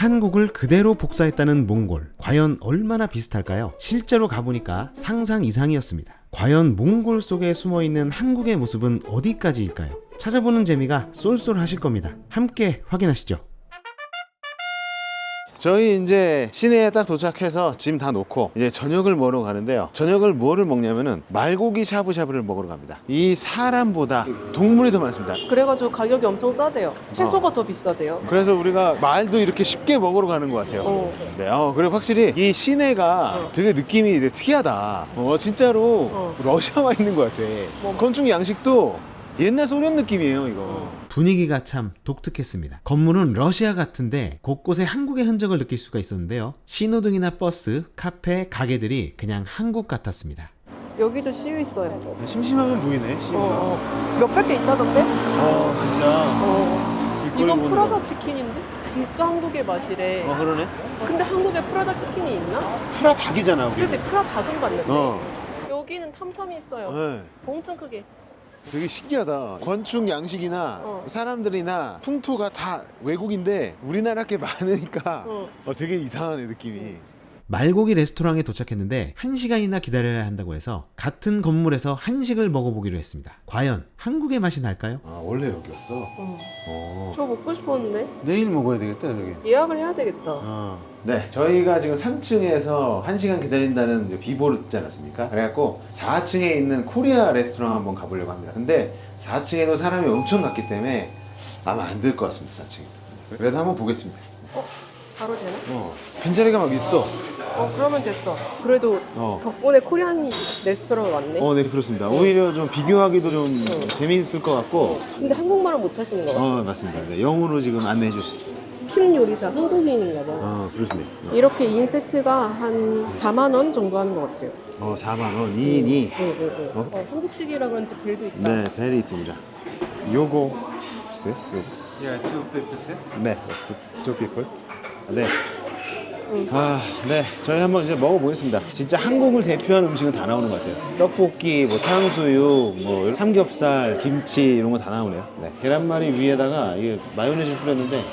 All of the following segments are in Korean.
한국을 그대로 복사했다는 몽골. 과연 얼마나 비슷할까요? 실제로 가보니까 상상 이상이었습니다. 과연 몽골 속에 숨어 있는 한국의 모습은 어디까지일까요? 찾아보는 재미가 쏠쏠하실 겁니다. 함께 확인하시죠. 저희 이제 시내에 딱 도착해서 짐 다 놓고 이제 저녁을 먹으러 가는데요. 저녁을 뭐를 먹냐면은 말고기 샤브샤브를 먹으러 갑니다. 이 사람보다 동물이 더 많습니다. 그래가지고 가격이 엄청 싸대요. 채소가 더 비싸대요. 그래서 우리가 말도 이렇게 쉽게 먹으러 가는 것 같아요. 어. 네, 어, 그래 확실히 이 시내가 어. 되게 느낌이 되게 특이하다. 어, 진짜로 어. 러시아 와 있는 것 같아. 뭐. 건축 양식도 옛날 소련 느낌이에요, 이거. 어. 분위기가 참 독특했습니다. 건물은 러시아 같은데 곳곳에 한국의 흔적을 느낄 수가 있었는데요. 신호등이나 버스, 카페, 가게들이 그냥 한국 같았습니다. 여기도 시유 있어요. 심심하면 보이네, 어, 시내가. 어. 몇백 개 있다던데? 어, 진짜. 어. 이건 보는 프라다 거. 치킨인데? 진짜 한국의 맛이래. 어, 그러네. 근데 한국에 프라다 치킨이 있나? 프라 닭이잖아, 우리. 그지 프라 닭은 봤는데. 어. 여기는 탐탐이 있어요. 네. 엄청 크게. 되게 신기하다. 건축 양식이나 어. 사람들이나 풍토가 다 외국인데 우리나라 게 많으니까 어. 어, 되게 이상하네 느낌이. 말고기 레스토랑에 도착했는데 1시간이나 기다려야 한다고 해서 같은 건물에서 한식을 먹어보기로 했습니다. 과연 한국의 맛이 날까요? 아 원래 여기였어. 어. 어. 저 먹고 싶었는데 내일 먹어야 되겠다 저기. 예약을 해야 되겠다. 어. 네, 저희가 지금 3층에서 1시간 기다린다는 이제 비보를 듣지 않았습니까? 그래갖고 4층에 있는 코리아 레스토랑 한번 가보려고 합니다. 근데 4층에도 사람이 엄청 많기 때문에 아마 안 될 것 같습니다, 4층에도. 그래도 한번 보겠습니다. 바로 되나? 어. 빈자리가 막 있어. 어 그러면 됐어. 그래도 어. 덕분에 코리안 레스토랑 왔네. 어, 네, 그렇습니다. 오히려 좀 비교하기도 좀 어. 재미있을 것 같고. 근데 한국말은 못 하시는 거 같아. 어, 맞습니다. 네, 영어로 지금 안내해 주셨습니다. 킴 요리사 한국인인가 봐. 어, 그렇습니다. 이렇게 2인 세트가 한 4만 원 정도 하는 것 같아요. 어, 4만원, 2인이. 응, 응, 응. 어? 어, 한국식이라 그런지 벨도 있다. 네, 벨이 있습니다. 요거, 글쎄요, 요거. Yeah, two paper set. 네, 저 피플. 네. 응. 아, 네. 저희 한번 이제 먹어보겠습니다. 진짜 한국을 대표하는 음식은 다 나오는 것 같아요. 떡볶이, 뭐 탕수육, 뭐 삼겹살, 김치 이런 거 다 나오네요. 네. 계란말이 위에다가 마요네즈 뿌렸는데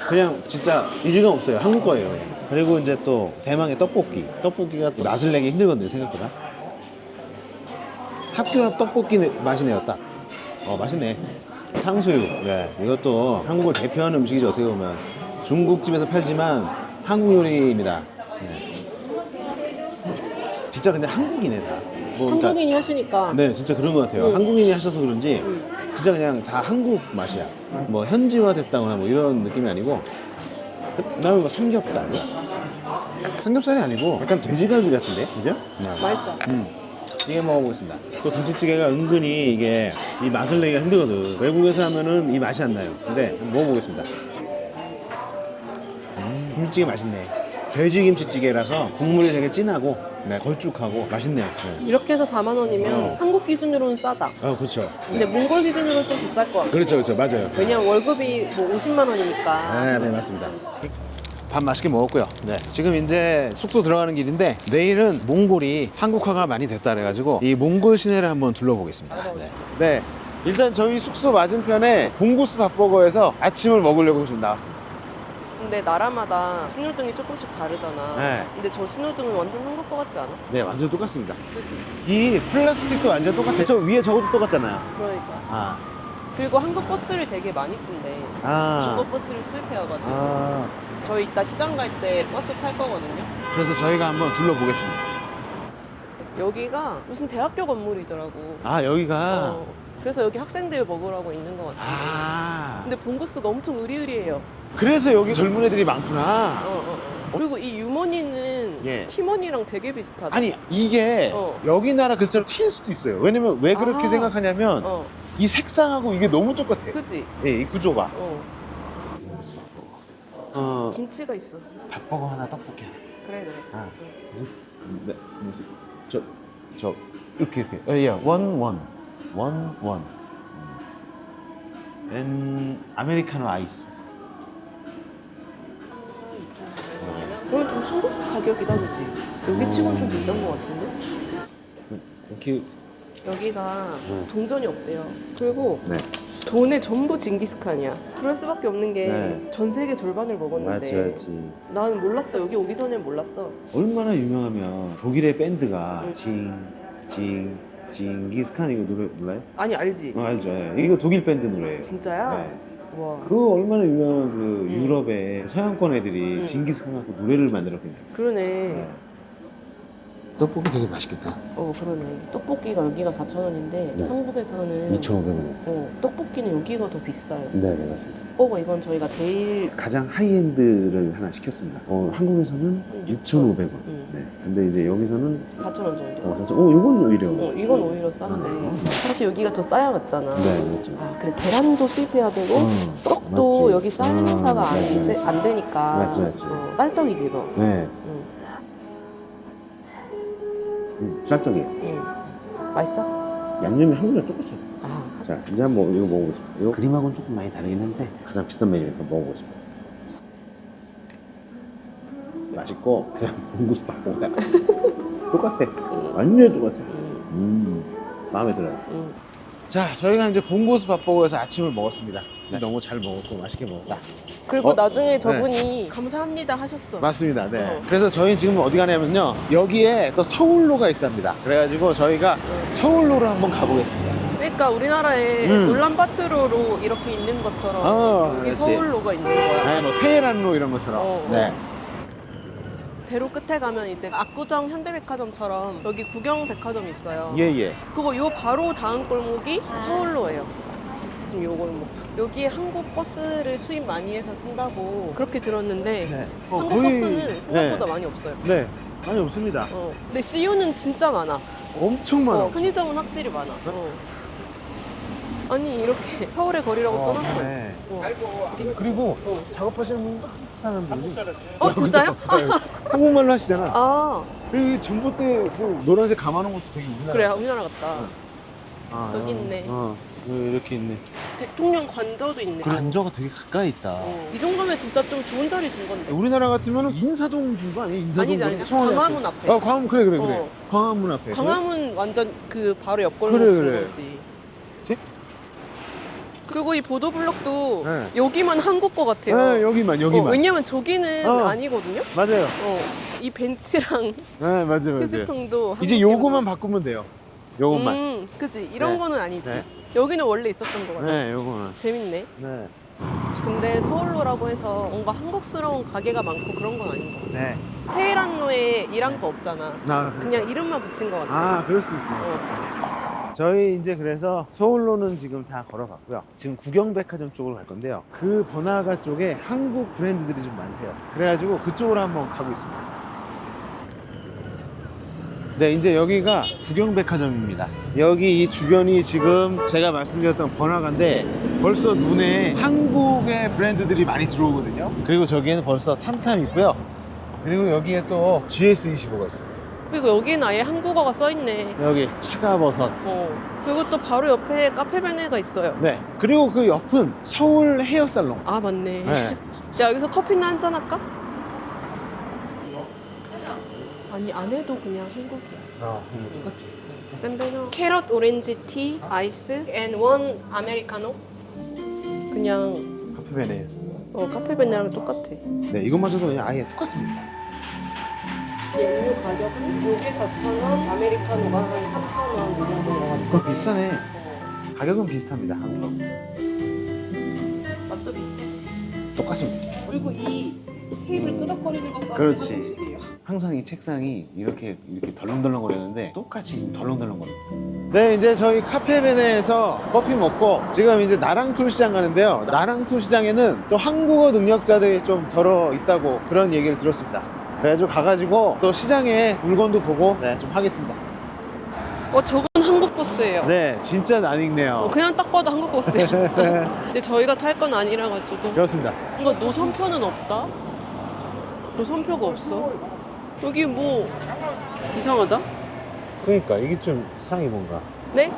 그냥 진짜 이질감 없어요. 한국 거예요. 그리고 이제 또 대망의 떡볶이. 떡볶이가 또 맛을 내기 힘들거든요, 생각보다. 학교 앞 떡볶이 느- 맛이네요, 딱. 어, 맛있네. 탕수육. 네. 이것도 한국을 대표하는 음식이죠, 어떻게 보면. 중국집에서 팔지만 한국 요리입니다. 네. 진짜 근데 한국이네, 다. 뭐, 그러니까- 한국인이 하시니까 네, 진짜 그런 것 같아요. 응. 한국인이 하셔서 그런지 응. 진짜 그냥 다 한국 맛이야. 뭐 현지화 됐다거나 뭐 이런 느낌이 아니고 그다음에 뭐 삼겹살. 삼겹살이 아니고 약간 돼지갈비 같은데, 그죠? 네. 맛있어. 음. 이게 먹어보겠습니다. 또 김치찌개가 은근히 이게 이 맛을 내기가 힘들거든. 외국에서 하면은 이 맛이 안 나요. 근데 먹어보겠습니다. 음, 김치찌개 맛있네. 돼지 김치찌개라서 국물이 되게 진하고 네, 걸쭉하고 맛있네요. 네. 이렇게 해서 4만 원이면 어. 한국 기준으로는 싸다. 아, 그렇죠. 근데 몽골 기준으로는 좀 비쌀 것 같아. 그렇죠, 그렇죠, 맞아요. 왜냐면 월급이 뭐 50만 원이니까. 네, 네, 맞습니다. 밥 맛있게 먹었고요. 네, 지금 이제 숙소 들어가는 길인데 내일은 몽골이 한국화가 많이 됐다 그래가지고 이 몽골 시내를 한번 둘러보겠습니다. 네. 네. 일단 저희 숙소 맞은편에 봉구스 밥버거에서 아침을 먹으려고 좀 나왔습니다. 근데 나라마다 신호등이 조금씩 다르잖아. 네. 근데 저 신호등은 완전 한국 거 같지 않아? 네, 완전 똑같습니다. 그치? 이 플라스틱도 완전 똑같아요. 저 위에 저것도 똑같잖아요. 그러니까. 아, 그리고 한국 버스를 되게 많이 쓴대. 아, 중국 버스를 수입해와가지고. 아. 저희 이따 시장 갈 때 버스 탈 거거든요. 그래서 저희가 한번 둘러보겠습니다. 여기가 무슨 대학교 건물이더라고. 아, 여기가. 어, 그래서 여기 학생들 먹으라고 있는 것 같아. 아. 근데 봉구스가 엄청 의리의리해요. 그래서 여기 젊은 애들이 많구나. 어, 어, 어. 그리고 이 유머니는 예. 티머니랑 되게 비슷하다. 아니 이게 어. 여기 나라 글자로 튈 수도 있어요. 왜냐면 왜 그렇게 아. 생각하냐면 어, 이 색상하고 이게 너무 똑같아. 그지? 예, 이 구조가. 어, 어, 김치가 있어. 밥버거 하나, 떡볶이 하나. 그래, 그래. 아, 그래서 네, 뭐지? 저, 저 이렇게 이렇게. 어, 예, 원, 원, 원, 원. 엔 아메리카노 아이스. 그럼 좀 한국 가격이다, 그지? 여기 치곤 좀 비싼 것 같은데? 이렇게. 여기가 음. 동전이 없대요. 그리고 네. 돈에 전부 징기스칸이야. 그럴 수밖에 없는 게 네. 전 세계 절반을 먹었는데 맞지. 나는 몰랐어. 여기 오기 전엔 몰랐어. 얼마나 유명하면 독일의 밴드가 응. 징, 징, 징기스칸 이거 노래 몰라요? 아니 알지? 어, 알죠. 예. 이거 독일 밴드 노래예요. 진짜야? 네. 와. 그 얼마나 유명한 그 응. 유럽의 서양권 애들이 응. 징기스칸 갖고 노래를 만들었거든요. 그러네. 네. 떡볶이 되게 맛있겠다. 어 그러네. 떡볶이가 여기가 4,000원인데 네. 한국에서는 2,500원. 어, 떡볶이는 여기가 더 비싸요. 네, 네, 맞습니다. 오빠 이건 저희가 제일 가장 하이엔드를 하나 시켰습니다. 어, 한국에서는 6,500원. 음. 네. 근데 이제 여기서는 4,000원 정도. 어, 사실 어, 이건 오히려 어, 이건 오히려 싼데 아. 사실 여기가 더 싸야 맞잖아. 네, 맞죠. 아 그래 계란도 수입해야 되고 어, 떡도 맞지. 여기 쌀 농사가 아, 안, 맞지, 되- 맞지. 안 되니까. 맞지, 맞지. 어, 쌀떡이지 이거. 네. 음, 쌀떡이에요. 응. 맛있어? 양념이 한국이랑 똑같아요. 아 자, 이제 한번 이거 먹어보겠습니다. 이거 그림하고는 조금 많이 다르긴 한데 가장 비싼 메뉴니까 먹어보겠습니다. 맛있고 그냥 봉구수 바꿔야 똑같아. 응. 완전 똑같아. 응. 음, 마음에 들어요. 응. 자, 저희가 이제 봉고수 밥버거에서 아침을 먹었습니다. 너무 잘 먹었고 맛있게 먹었다. 그리고 어? 나중에 저분이 감사합니다 하셨어. 맞습니다. 네. 어. 그래서 저희는 지금 어디 가냐면요. 여기에 또 서울로가 있답니다. 그래가지고 저희가 서울로를 한번 가보겠습니다. 그러니까 우리나라에 음. 울란바토르로 이렇게 있는 것처럼 어, 여기 그렇지. 서울로가 있는 거야. 네, 뭐 테헤란로 이런 것처럼. 어, 네. 대로 끝에 가면 이제 압구정 현대백화점처럼 여기 구경 백화점이 있어요. 예, 예. 그거 요 바로 다음 골목이 서울로예요. 지금 요 골목. 여기에 한국 버스를 수입 많이 해서 쓴다고 그렇게 들었는데 네. 한국 버스는 생각보다 많이 없어요. 네. 많이 없습니다. 어. 근데 CU는 진짜 많아. 엄청 많아. 어, 편의점은 확실히 많아. 어. 아니 이렇게 서울의 거리라고 써놨어. 네. 어. 그리고 어. 작업하시는 분 사람들이 어 진짜요? 네, 한국말로 하시잖아. 아 그리고 전봇대 그 노란색 감아놓은 것도 되게 우리나라. 그래 우리나라 같다. 아, 여기 있네. 어, 여기 이렇게 있네. 대통령 관저도 있네. 관저가 되게 가까이 있다. 어. 이 정도면 진짜 좀 좋은 자리 준 건데. 우리나라 같으면 인사동 준거 아니야? 인사동 아니지 그 아니지. 청와대 광화문 앞에. 앞에. 어, 광화문 그래 그래 그래. 어. 광화문 앞에. 광화문 완전 그 바로 옆 골목 그래, 준 그래. 거지. 그리고 이 보도블록도 네. 여기만 한국 거 같아요. 네, 여기만 여기만. 어, 왜냐면 저기는 어. 아니거든요. 맞아요. 어, 이 벤치랑 네, 맞아요, 맞아요. 휴지통도 이제 한국 요거만. 바꾸면 돼요. 요것만. 음, 그지. 이런 네. 거는 아니지. 네. 여기는 원래 있었던 거 같아. 네, 요거만. 재밌네. 네. 근데 서울로라고 해서 뭔가 한국스러운 가게가 많고 그런 건 아닌 것 같아. 네. 테헤란로에 일한 거 없잖아. 아, 그냥 이름만 붙인 것 같아. 아, 그럴 수 있어요. 어. 저희 이제 그래서 서울로는 지금 다 걸어갔고요. 지금 구경백화점 쪽으로 갈 건데요. 그 번화가 쪽에 한국 브랜드들이 좀 많대요. 그래가지고 그쪽으로 한번 가고 있습니다. 네, 이제 여기가 구경백화점입니다. 여기 이 주변이 지금 제가 말씀드렸던 번화가인데 벌써 눈에 한국의 브랜드들이 많이 들어오거든요. 그리고 저기에는 벌써 탐탐 있고요. 그리고 여기에 또 GS25가 있습니다. 그리고 여기는 아예 한국어가 써있네. 여기 차가버섯. 어. 그리고 또 바로 옆에 카페베네가 있어요. 네. 그리고 그 옆은 서울 헤어살롱. 아, 맞네. 네. 자, 여기서 커피나 한잔 할까? 아니, 안 해도 그냥 한국이야. 아, 똑같아. 샌베노 캐럿 오렌지 티 아이스 앤원 아메리카노 그냥 카페베네. 어 카페베네랑 똑같아 네, 이것마저도 그냥 아예 똑같습니다. 음료 가격은 요게 4,000원 아메리카노가 한 3,000원 이 정도인 것 같아 그럼 비싸네. 가격은 비슷합니다. 한국. 맛도 비슷해 똑같습니다. 그리고 이 테이블 끄덕거리는 것까지 그렇지. 항상 이 책상이 이렇게 이렇게 덜렁덜렁거리는데 똑같이 지금 덜렁덜렁거려. 네, 이제 저희 카페베네에서 커피 먹고 지금 이제 나랑툴 시장 가는데요. 나랑툴 시장에는 또 한국어 능력자들이 좀 덜어 있다고 그런 얘기를 들었습니다. 그래가지고 가가지고 또 시장에 물건도 보고 네, 좀 하겠습니다. 어 저건 한국 버스예요 네, 진짜 낯익네요. 어, 그냥 딱 봐도 한국 버스예요 근데 저희가 탈 건 아니라 가지고 그렇습니다. 이거 노선표는 없다 노선표가 없어 여기 뭐 이상하다 그러니까 이게 좀 이상이 뭔가. 네?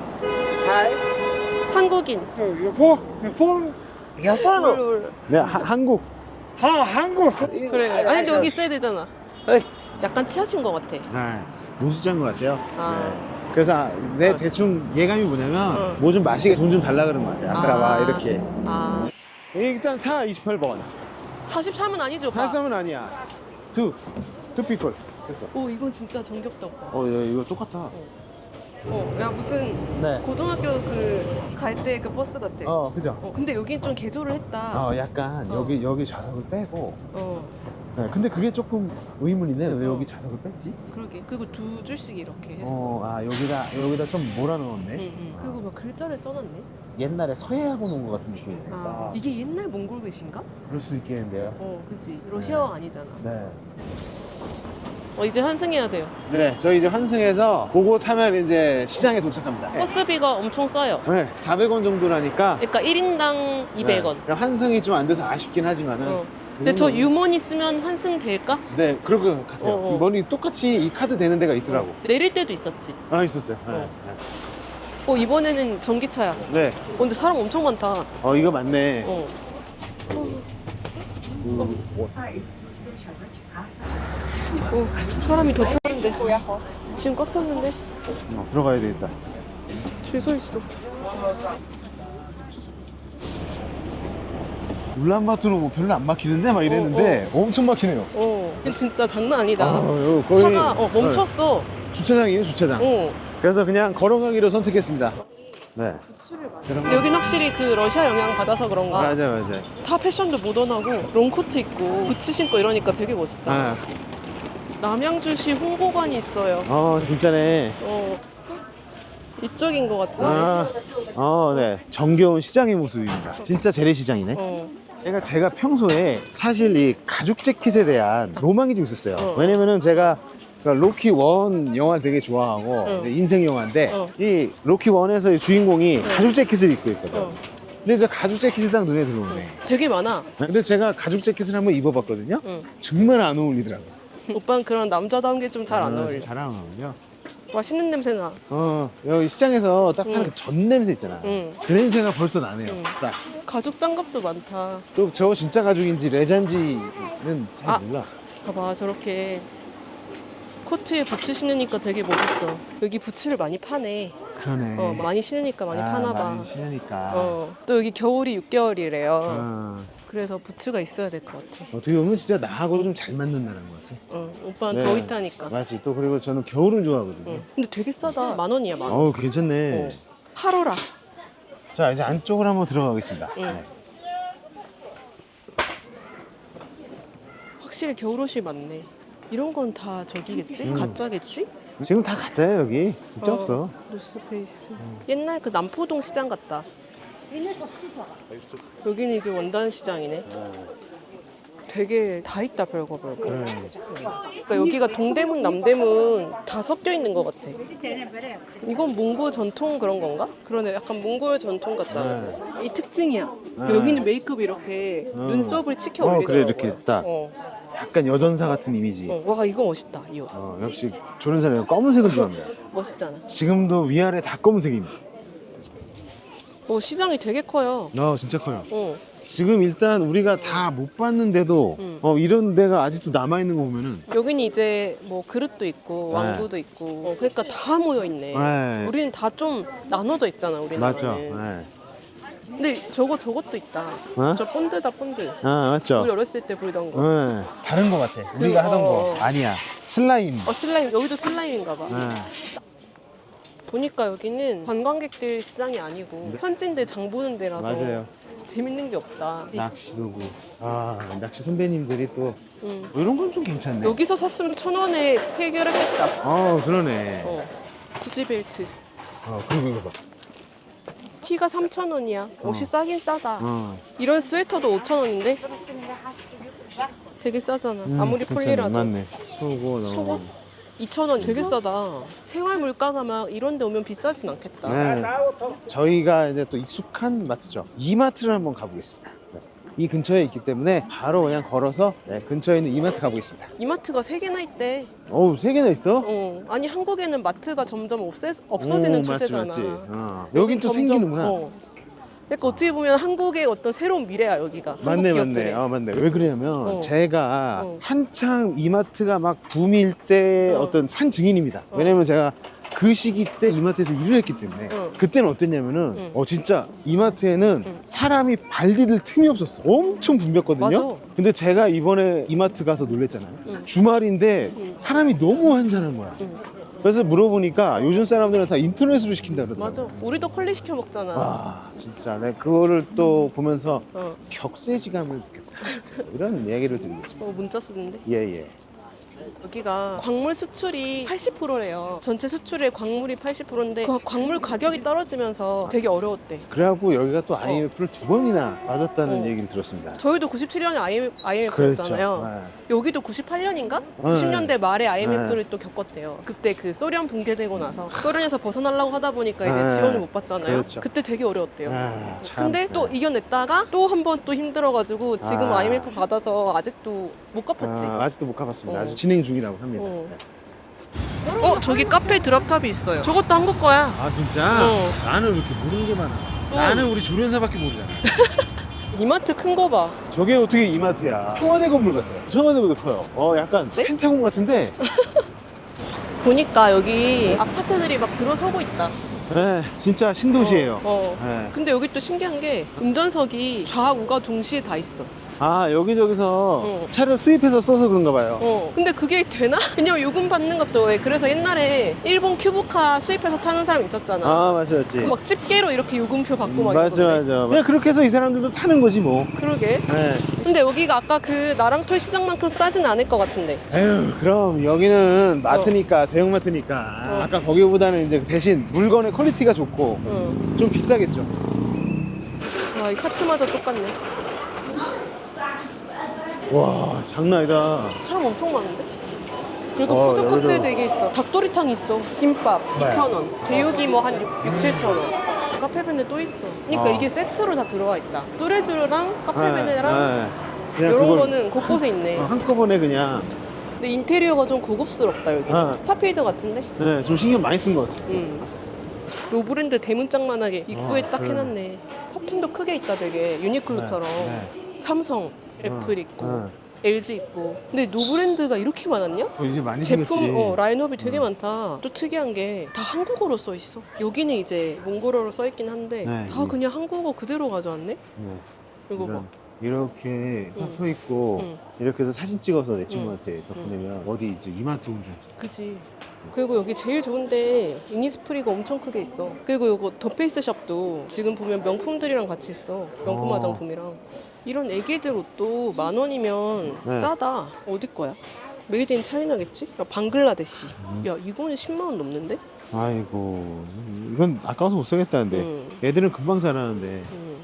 한국인. 여보, 여보, 여보로. 네, 하- 한국. 하 한국. 그래, 그래. 아니, 근데 여기 있어야 되잖아. 에이. 약간 취하신 것 같아. 네, 노수자인 것 같아요. 아. 네. 그래서 내 어. 대충 예감이 뭐냐면 어. 뭐 좀 마시게 돈 좀 달라 그런 것 같아. 아까 봐 이렇게. 아, 일단 차 28번. 43은 아니죠, 오빠? 43은 아니야. two, two people. 됐어. 오, 이건 진짜 정겹다, 오빠. 어, 야, 이거 똑같아. 어, 야, 무슨 네. 고등학교 그 갈 때 그 버스 같아. 어. 어, 그죠. 근데 여긴 좀 개조를 했다. 어, 약간 어. 여기 여기 좌석을 빼고. 어, 네, 근데 그게 조금 의문이네. 왜 어. 여기 좌석을 뺐지? 그러게. 그리고 두 줄씩 이렇게 했어. 어, 아 여기다 여기다 좀 몰아넣었네. 응, 응. 그리고 막 글자를 써놨네. 옛날에 서예하고 놓은 것 같은 느낌이. 아, 이게 옛날 몽골 글씨인가? 그럴 수 있겠는데요. 어, 그치. 러시아어 아니잖아. 네. 어, 이제 환승해야 돼요. 네, 저희 이제 환승해서 그거 타면 이제 시장에 도착합니다. 버스비가 엄청 싸요. 네, 400원 정도라니까. 그러니까 1인당 200원. 네, 환승이 좀 안 돼서 아쉽긴 하지만은. 어. 그 근데 저 유머니 쓰면 환승 될까? 네, 그럴 것 같아요. 어, 어. 머리 똑같이 이 카드 되는 데가 있더라고. 내릴 때도 있었지. 아, 있었어요. 네. 어. 어, 이번에는 전기차야. 네. 어, 근데 사람 엄청 많다. 어, 이거 맞네. 어. 그, 뭐, 어, 사람이 더 타는데. 지금 꽉 찼는데. 어, 들어가야 되겠다. 줄 서 있어. 울란바토르 뭐 별로 안 막히는데 막 이랬는데 엄청 막히네요. 어. 진짜 장난 아니다. 아, 이거 거의- 차가 어, 멈췄어. 네, 주차장이에요, 주차장. 어. 그래서 그냥 걸어가기로 선택했습니다. 네. 근데 여긴 확실히 그 러시아 영향 받아서 그런가 맞아, 맞아. 다 패션도 모던하고 롱코트 입고 부츠 신고 이러니까 되게 멋있다. 아, 남양주시 홍보관이 있어요. 어, 진짜네. 어. 이쪽인 것 같은데. 아, 어, 네. 정겨운 시장의 모습입니다. 진짜 재래시장이네. 어. 그러니까 제가 평소에 사실 이 가죽 재킷에 대한 로망이 좀 있었어요. 어. 왜냐면은 제가 그러니까 로키 원 영화를 되게 좋아하고 어. 인생 영화인데 어. 이 로키 원에서 주인공이 어. 가죽 재킷을 입고 있거든. 어. 근데 저 가죽 재킷이 딱 눈에 들어오네. 되게 많아. 근데 제가 가죽 재킷을 한번 입어봤거든요. 응. 정말 안 어울리더라고요. 오빠는 그런 남자다운 게 좀 잘안 아, 어울려. 잘안 어울려. 맛있는 냄새 나. 어 여기 시장에서 딱 파는 응. 그전 냄새 있잖아. 응. 그 냄새가 벌써 나네요. 응. 딱. 가죽 장갑도 많다. 또 저거 진짜 가죽인지 레잔지는 잘 아. 몰라. 봐봐 저렇게 코트에 부츠 신으니까 되게 멋있어. 여기 부츠를 많이 파네. 그러네. 어 많이 신으니까 많이 아, 파나 봐. 많이 신으니까. 어. 또 여기 겨울이 6개월이래요. 아, 그래서 부츠가 있어야 될 것 같아. 어떻게 보면 진짜 나하고 좀 잘 맞는 나라인 것 같아. 어, 오빠는 네. 더위 타니까. 맞지. 또 그리고 저는 겨울을 좋아하거든요. 어. 근데 되게 싸다. 만 원이야 만 원. 어우 괜찮네. 어. 8호라. 자 이제 안쪽으로 한번 들어가겠습니다. 응. 네. 확실히 겨울옷이 많네. 이런 건 다 저기겠지? 음. 가짜겠지? 지금 다 가짜야 여기. 진짜 어. 없어. 노스페이스. 옛날 그 남포동 시장 같다. 여기는 이제 원단 시장이네. 되게 다 있다 별거 별거. 네. 그러니까 여기가 동대문 남대문 다 섞여 있는 것 같아. 이건 몽골 전통 그런 건가? 그러네. 약간 몽골 전통 같다. 이 특징이야. 네. 여기는 메이크업 이렇게 음. 눈썹을 치켜 어, 올리더라고. 그래, 이렇게 딱. 어. 약간 여전사 같은 이미지. 어. 와 이거 멋있다 이 옷. 어, 역시 조련사는 검은색을 좋아합니다. 멋있잖아. 지금도 위아래 다 검은색입니다. 어 시장이 되게 커요. 어, 진짜 커요. 어. 지금 일단 우리가 다 못 봤는데도 음. 어, 이런 데가 아직도 남아 있는 거 보면은 여기는 이제 뭐 그릇도 있고 네. 왕구도 있고 어, 그러니까 다 모여 있네. 네. 우리는 다 좀 나눠져 있잖아 우리나라는. 맞죠. 네. 근데 저거 저것도 있다. 어? 저 본드다 본드. 아 맞죠. 우리 어렸을 때 부리던 거. 네. 다른 거 같아. 우리가 그, 하던 어, 거 어. 아니야. 슬라임. 어 슬라임 여기도 슬라임인가 봐. 네. 보니까 여기는 관광객들 시장이 아니고 현지인들 장 보는 데라서 네. 맞아요. 재밌는 게 없다. 낚시 도구. 아 낚시 선배님들이 또 음. 이런 건 좀 괜찮네. 여기서 샀으면 천 원에 해결했겠다. 어 그러네. 어. 구찌 벨트. 어 그리고 이거 봐. 티가 3천 원이야. 옷이 어. 싸긴 싸다. 어. 이런 스웨터도 5천 원인데 되게 싸잖아. 음, 아무리 괜찮네. 폴리라도 맞네. 속옷. 어. 속옷? 2천 원 되게 싸다. 생활 물가가 막 이런 데 오면 비싸진 않겠다. 네. 저희가 이제 또 익숙한 마트죠. 이마트를 한번 가보겠습니다. 네. 이 근처에 있기 때문에 바로 그냥 걸어서 네, 근처에 있는 이마트 가보겠습니다. 이마트가 세 개나 있대. 어우 세 개나 있어? 어. 아니 한국에는 마트가 점점 없애, 없어지는 오, 맞지, 추세잖아. 맞지. 어. 여긴 또 점점- 생기는구나. 어. 그러니까 어떻게 보면 한국의 어떤 새로운 미래야 여기가. 맞네 한국 맞네. 기업들의. 아 맞네. 왜 그러냐면 어. 제가 어. 한창 이마트가 막 붐일 때 어. 어. 떤 산 증인입니다. 어. 왜냐면 제가 그 시기 때 이마트에서 일을 했기 때문에 응. 그때는 어땠냐면은 응. 어 진짜 이마트에는 응. 사람이 발 디딜 틈이 없었어. 엄청 붐볐거든요. 맞아. 근데 제가 이번에 이마트 가서 놀랬잖아요. 응. 주말인데 응. 사람이 너무 한산한 거야. 응. 그래서 물어보니까 요즘 사람들은 다 인터넷으로 시킨다 그러더라고. 맞아. 우리도 컬리 시켜 먹잖아. 아 진짜 내 그거를 또 보면서 어. 격세지감을 느꼈다. 이런 이야기를 드리겠습니다. 어, 문자 쓰는데. 예예. 여기가 광물 수출이 80%래요. 전체 수출의 광물이 80%인데 그 광물 가격이 떨어지면서 되게 어려웠대. 그래갖고 여기가 또 IMF를 두 번이나 맞았다는 어. 얘기를 들었습니다. 저희도 97년에 IMF, IMF였잖아요. 여기도 98년인가? 네. 90년대 말에 IMF를 또 겪었대요. 그때 그 소련 붕괴되고 나서 소련에서 벗어나려고 하다 보니까 이제 네. 지원을 못 받잖아요. 그렇죠. 그때 되게 어려웠대요. 아, 참. 근데 또 이겨냈다가 또 한 번 또 힘들어가지고 지금 아. IMF 받아서 아직도 못 갚았지. 아, 아직도 못 가봤습니다. 어. 아직 진행 중이라고 합니다. 어. 어 저기 카페 드랍탑이 있어요. 저것도 한국 거야. 아 진짜? 어. 나는 왜 이렇게 모르는 게 많아? 나는 우리 조련사밖에 모르잖아. 이마트 큰 거 봐. 저게 어떻게 이마트야? 청와대 건물 같아요. 청와대보다 커요. 어 약간 네? 펜타곤 같은데. 보니까 여기 아파트들이 막 들어서고 있다. 네, 진짜 신도시예요. 어. 어. 네. 근데 여기 또 신기한 게 운전석이 좌우가 동시에 다 있어. 아 여기저기서 어. 차를 수입해서 써서 그런가 봐요. 어. 근데 그게 되나? 왜냐면 요금 받는 것도 왜 그래서 옛날에 일본 큐브카 수입해서 타는 사람 있었잖아. 아 맞아 맞지. 그막 집게로 이렇게 요금표 받고 막 맞아 이러던데. 맞아. 그냥 그렇게 해서 이 사람들도 타는 거지 뭐. 그러게. 네. 근데 여기가 아까 그 나랑톨 시장만큼 싸진 않을 것 같은데. 에휴 그럼 여기는 마트니까 대형 마트니까 어. 아까 거기보다는 이제 대신 물건의 퀄리티가 좋고 응. 좀 비싸겠죠. 와, 이 카트마저 똑같네. 와 장난 아니다. 사람 엄청 많은데? 그리고 어, 푸드코트 여기도- 되게 있어. 닭도리탕 있어. 김밥 네. 2,000원. 제육이 뭐 한 6, 7,000원. 카페베네 또 있어. 그러니까 어. 이게 세트로 다 들어와 있다. 뚜레쥬르랑 네, 카페베네랑 네. 그냥 이런 그걸 거는 곳곳에 있네. 어, 한꺼번에 그냥 근데 인테리어가 좀 고급스럽다 여기. 아. 스타필드 같은데? 네, 좀 신경 많이 쓴 것 같아요. 음. 노브랜드 대문짝만하게 입구에 아, 딱 그러네. 해놨네. 팝통도 크게 있다 되게 유니클로처럼. 네, 삼성, 애플 있고 네. LG 있고. 근데 노브랜드가 이렇게 많았냐? 어, 이제 많이 제품 생겼지. 어, 라인업이 되게 음. 많다. 또 특이한 게 다 한국어로 써 있어. 여기는 이제 몽골어로 써 있긴 한데 네, 다 이- 그냥 한국어 그대로 가져왔네. 네. 이거 봐. 이런- 이렇게 딱 응. 서 있고 응. 이렇게 해서 사진 찍어서 내 친구한테 다 보내면 어디 이제 이마트 온 줄. 알아. 그지. 그리고 여기 제일 좋은데 이니스프리가 엄청 크게 있어. 그리고 이거 더페이스 샵도 지금 보면 명품들이랑 같이 있어. 명품 어. 화장품이랑. 이런 애기들 옷도 만 원이면 네. 싸다. 어디 거야? 메이드 인 차이나겠지? 야, 방글라데시. 음. 야, 이거는 10만 원 넘는데? 아이고 이건 아까워서 못 사겠다는데 응. 애들은 금방 자라는데 음.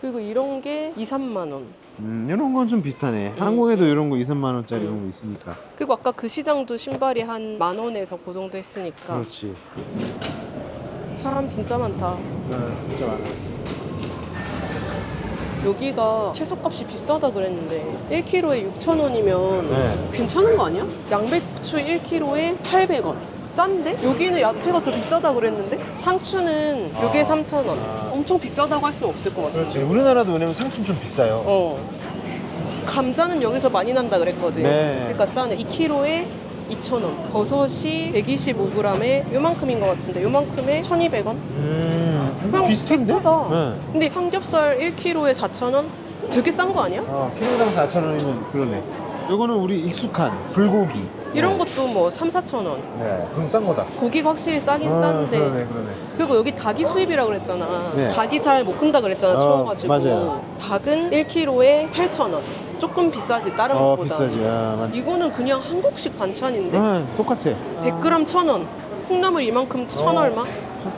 그리고 이런 게 2, 3만 원. 음, 이런 건 좀 비슷하네. 음. 한국에도 이런 거 2, 3만 원짜리 음. 이런 거 있으니까. 그리고 아까 그 시장도 신발이 한 만 원에서 그 정도 했으니까 그렇지. 사람 진짜 많다. 네, 진짜 많아. 여기가 채소값이 비싸다 그랬는데 1kg에 6천 원이면 네. 괜찮은 거 아니야? 양배추 1kg에 800원. 싼데? 여기는 야채가 더 비싸다 그랬는데 상추는 요게 아. 3천 원. 아. 엄청 비싸다고 할 수는 없을 것 같아. 그렇지. 우리나라도 왜냐면 상추는 좀 비싸요. 어. 감자는 여기서 많이 난다 그랬거든. 네. 그러니까 싸네. 2kg에 2,000원. 버섯이 125g에 요만큼인 것 같은데 요만큼에 1,200원? 음, 그냥 비슷한데? 비슷하다. 네. 근데 삼겹살 1kg에 4,000원? 되게 싼 거 아니야? 어, 키로당 4천 원이면 그러네. 요거는 우리 익숙한 불고기. 이런 것도 뭐 3, 4천 원. 네, 그럼 싼 거다. 고기가 확실히 싸긴 아, 싼데. 그러네, 그러네. 그리고 여기 닭이 수입이라 그랬잖아. 네. 닭이 잘 못 큰다 그랬잖아. 어, 추워가지고. 맞아요. 닭은 1kg에 8,000원. 조금 비싸지 다른 어, 것보다. 비싸지. 아, 맞... 이거는 그냥 한국식 반찬인데. 아, 똑같아. 100g 1,000원. 콩나물 이만큼 천 어. 얼마?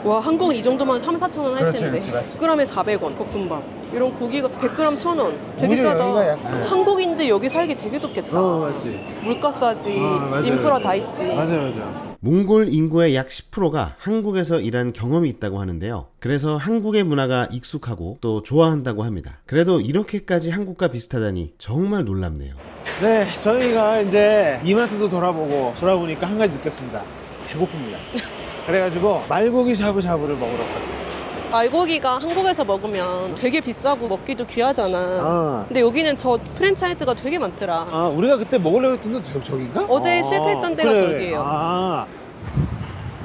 와 한국은 이 정도면 3, 4천 원 할 그렇지, 텐데 그렇지, 맞지. 100g에 400원 볶음밥 이런 고기가 100g 1,000원 되게 오히려 싸다 여기가 약간- 한국인들 여기 살기 되게 좋겠다 어, 맞지. 물가 싸지 어, 맞아요, 인프라 맞아요. 다 있지 맞아, 맞아. 몽골 인구의 약 10%가 한국에서 일한 경험이 있다고 하는데요. 그래서 한국의 문화가 익숙하고 또 좋아한다고 합니다. 그래도 이렇게까지 한국과 비슷하다니 정말 놀랍네요. 네, 저희가 이제 이마트도 돌아보고 돌아보니까 한 가지 느꼈습니다. 배고픕니다. 그래가지고 말고기 샤브샤브를 먹으러 가겠습니다. 말고기가 한국에서 먹으면 되게 비싸고 먹기도 귀하잖아 아, 근데 여기는 저 프랜차이즈가 되게 많더라 아 우리가 그때 먹으려고 했던 데 저, 저긴가? 어제 아, 실패했던 데가 그래. 저기예요. 아,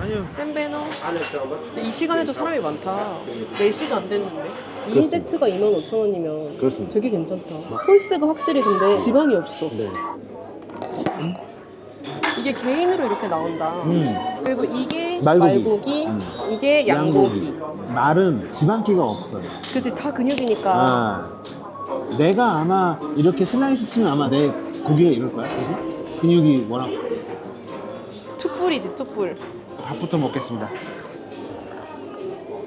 아니요. 잼베노. 근데 이 시간에도 사람이 많다. 4시가 안 됐는데. 2인 세트가 25,000원이면 그렇습니다. 되게 괜찮다. 홀스가 확실히 근데 지방이 없어. 네. 이게 개인으로 이렇게 나온다. 음. 그리고 이게 말고기. 말고기, 음. 이게 양고기. 말은 지방기가 없어요. 그치 다 근육이니까. 아, 내가 아마 이렇게 슬라이스 치면 아마 내 고기가 이럴 거야, 그지? 근육이 워낙 툭불이지 툭불. 밥부터 먹겠습니다.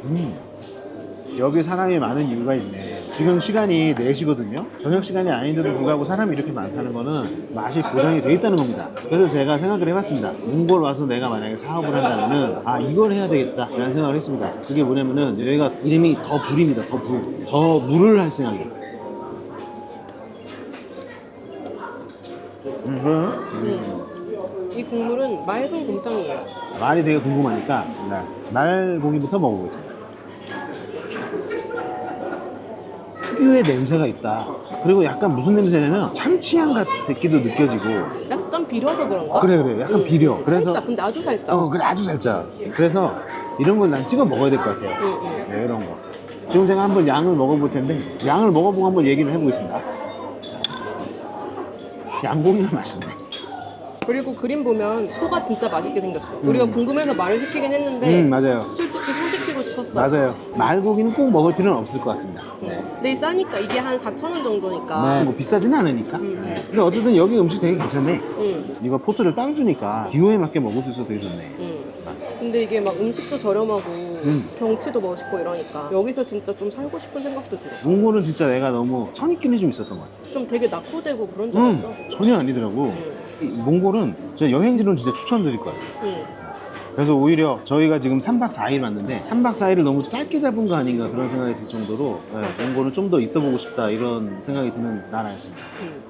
음, 여기 사람이 많은 이유가 있네. 지금 시간이 4시거든요. 저녁 시간이 아닌데도 불구하고 사람이 이렇게 많다는 거는 맛이 보장이 돼 있다는 겁니다. 그래서 제가 생각을 해봤습니다. 몽골 와서 내가 만약에 사업을 한다면은 아 이걸 해야 되겠다 라는 생각을 했습니다. 그게 뭐냐면은 여기가 이름이 더 불입니다. 더 불. 더 물을 할 생각이에요. 음. 음. 이 국물은 맑은 곰탕이에요. 말이 되게 궁금하니까 네. 말고기부터 먹어보겠습니다. 특유의 냄새가 있다. 그리고 약간 무슨 냄새냐면 참치향 같기도 느껴지고. 약간 비려서 그런가? 그래 그래 약간 응. 비려. 그래서 살짝 근데 아주 살짝. 어 그래 아주 살짝. 그래서 이런 걸난 찍어 먹어야 될 것 같아요. 응, 응. 네, 이런 거. 지금 제가 한번 양을 먹어볼 텐데 양을 먹어보고 한번 얘기를 해보겠습니다. 양고기가 맛있네. 그리고 그림 보면 소가 진짜 맛있게 생겼어. 우리가 궁금해서 말을 시키긴 했는데 음 맞아요. 솔직히 소시 싶었어. 맞아요. 말고기는 꼭 먹을 필요는 없을 것 같습니다. 네. 근데 이 싸니까 이게 한 4,000원 정도니까. 네, 뭐 비싸지는 않으니까. 음. 네. 근데 어쨌든 여기 음식 되게 괜찮네. 응, 이거 포트를 따로 주니까 기호에 맞게 먹을 수 있어서 되게 좋네. 응. 근데 이게 막 음식도 저렴하고 음. 경치도 멋있고 이러니까 여기서 진짜 좀 살고 싶은 생각도 들어. 몽골은 진짜 내가 너무 선입견이 좀 있었던 것 같아. 좀 되게 낙후되고 그런 줄 음, 알았어. 전혀 아니더라고. 응, 이 몽골은 진짜 여행지로는 진짜 추천드릴 것 같아요. 응. 그래서 오히려 저희가 지금 3박 4일 왔는데 3박 4일을 너무 짧게 잡은 거 아닌가 그런 생각이 들 정도로 네, 몽골은 좀더 있어 보고 싶다 이런 생각이 드는 나라였습니다. 응.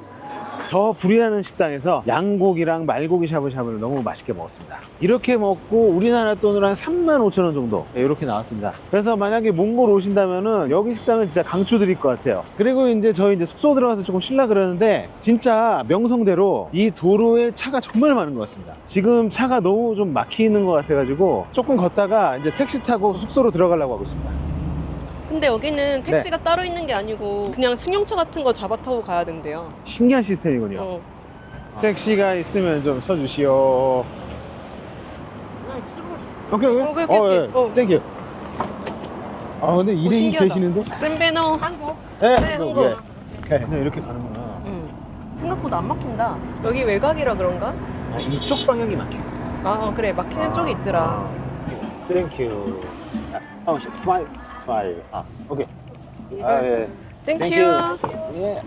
더 불이라는 식당에서 양고기랑 말고기 샤브샤브를 너무 맛있게 먹었습니다. 이렇게 먹고 우리나라 돈으로 한 3만 5천 원 정도 네, 이렇게 나왔습니다. 그래서 만약에 몽골 오신다면은 여기 식당은 진짜 강추드릴 것 같아요. 그리고 이제 저희 이제 숙소 들어가서 조금 쉴라 그러는데 진짜 명성대로 이 도로에 차가 정말 많은 것 같습니다. 지금 차가 너무 좀 막히는 것 같아가지고 조금 걷다가 이제 택시 타고 숙소로 들어가려고 하고 있습니다. 근데 여기는 네. 택시가 따로 있는 게 아니고 그냥 승용차 같은 거 잡아 타고 가야 된대요. 신기한 시스템이군요. 어. 택시가 있으면 좀 쳐주시오. 오케이, 오케이. 오케이, 오케이, 오케이. 어. 땡큐. 아, 근데 일행이 신기하다. 계시는데? 쌤베노. 네, 네, 이거, 한국. 예. 네, 그냥 이렇게 가는구나. 응. 생각보다 안 막힌다. 여기 외곽이라 그런가? 아, 이쪽 방향이 막혀. 아 그래 막히는 쪽이 있더라. 땡큐. 아, 어, 파이. 아, 오케이. 아, 예. 땡큐. 예.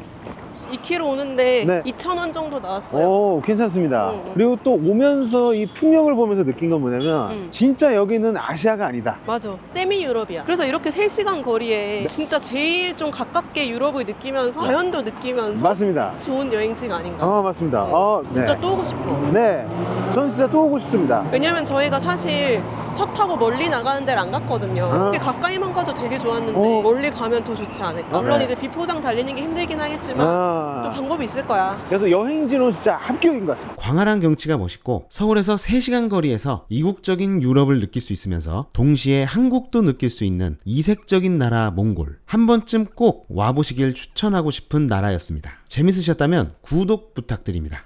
2km 오는데 네. 2,000원 정도 나왔어요. 오, 괜찮습니다. 응, 응. 그리고 또 오면서 이 풍경을 보면서 느낀 건 뭐냐면, 응. 진짜 여기는 아시아가 아니다. 맞아. 세미 유럽이야. 그래서 이렇게 3시간 거리에 진짜 제일 좀 가깝게 유럽을 느끼면서 자연도 느끼면서 맞습니다. 좋은 여행지가 아닌가. 아, 맞습니다. 네. 어, 진짜 네. 또 오고 싶어. 네. 전 진짜 또 오고 싶습니다. 왜냐면 저희가 사실 차 타고 멀리 나가는 데를 안 갔거든요. 아. 가까이만 가도 되게 좋았는데 어. 멀리 가면 더 좋지 않을까. 아, 물론 네. 이제 비포장 달리는 게 힘들긴 하겠지만 또 아. 방법이 있을 거야. 그래서 여행지는 진짜 합격인 것 같습니다. 광활한 경치가 멋있고 서울에서 3시간 거리에서 이국적인 유럽을 느낄 수 있으면서 동시에 한국도 느낄 수 있는 이색적인 나라 몽골 한 번쯤 꼭 와보시길 추천하고 싶은 나라였습니다. 재밌으셨다면 구독 부탁드립니다.